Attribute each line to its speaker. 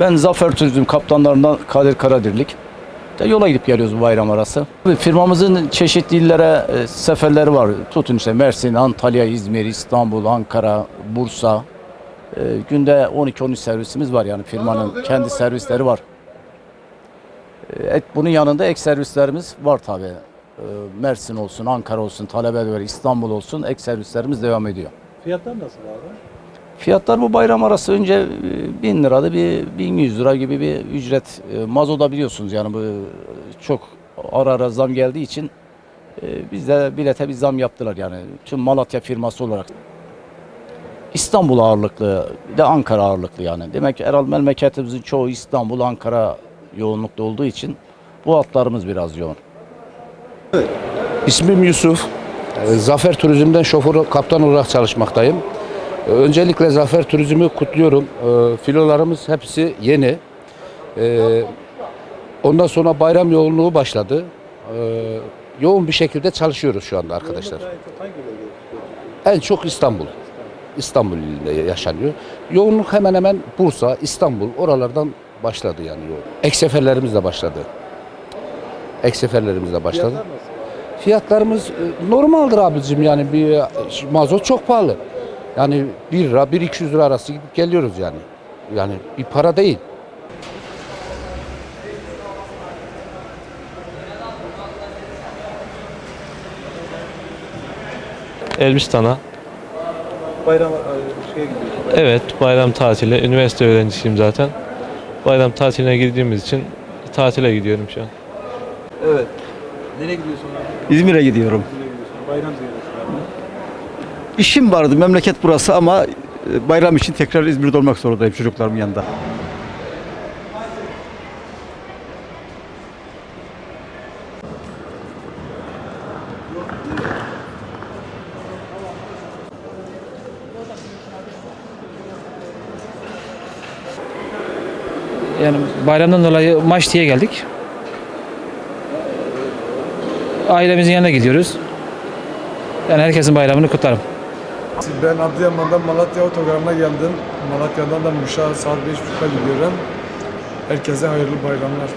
Speaker 1: Ben Zafer Turizm kaptanlarından Kadir Karadirlik. De yola gidip geliyoruz bu bayram arası. Firmamızın çeşitli illere e, seferleri var. Tutun işte Mersin, Antalya, İzmir, İstanbul, Ankara, Bursa. E, günde 12-13 servisimiz var yani firmanın kendi servisleri var. E, et bunun yanında ek servislerimiz var tabi. Mersin olsun, Ankara olsun, Talebe İstanbul olsun ek servislerimiz devam ediyor.
Speaker 2: Fiyatlar nasıl abi?
Speaker 1: Fiyatlar bu bayram arası önce e, 1000 lirada bir 1100 lira gibi bir ücret e, mazoda biliyorsunuz yani bu e, çok ara ara zam geldiği için e, biz de bilete bir zam yaptılar yani tüm Malatya firması olarak. İstanbul ağırlıklı bir de Ankara ağırlıklı yani. Demek ki herhalde memleketimizin çoğu İstanbul, Ankara yoğunlukta olduğu için bu hatlarımız biraz yoğun.
Speaker 3: İsmim Yusuf. Zafer Turizm'den şoför kaptan olarak çalışmaktayım. Öncelikle Zafer Turizm'i kutluyorum. Ee, Filolarımız hepsi yeni. Ee, Ondan sonra bayram yoğunluğu başladı. Ee, Yoğun bir şekilde çalışıyoruz şu anda arkadaşlar.
Speaker 2: En çok
Speaker 3: İstanbul. İstanbul ilinde yaşanıyor. Yoğunluk hemen hemen Bursa, İstanbul oralardan başladı yani yoğun. Ek seferlerimiz de başladı. Ek seferlerimiz de başladı. Fiyatlarımız e, normaldir abicim yani bir e, mazot çok pahalı. Yani 1 lira 1-200 lira arası gidip geliyoruz yani. Yani bir para değil.
Speaker 4: Elbistan'a.
Speaker 2: Bayram e, şeye gidiyorsun.
Speaker 4: Evet, bayram tatili. Üniversite öğrencisiyim zaten. Bayram tatiline girdiğimiz için tatile gidiyorum şu an.
Speaker 2: Evet. Nereye gidiyorsun?
Speaker 5: İzmir'e gidiyorum.
Speaker 2: Nereye gidiyorsun? Bayram ziyareti?
Speaker 5: İşim vardı, memleket burası ama e, bayram için tekrar İzmir'de olmak zorundayım çocuklarımın yanında.
Speaker 6: Yani bayramdan dolayı Maçti'ye geldik. Ailemizin yanına gidiyoruz. Yani herkesin bayramını kutlarım.
Speaker 7: Ben Adıyaman'dan Malatya otogarına geldim. Malatya'dan da Muş'a saat 5.30'da gidiyorum. Herkese hayırlı bayramlar.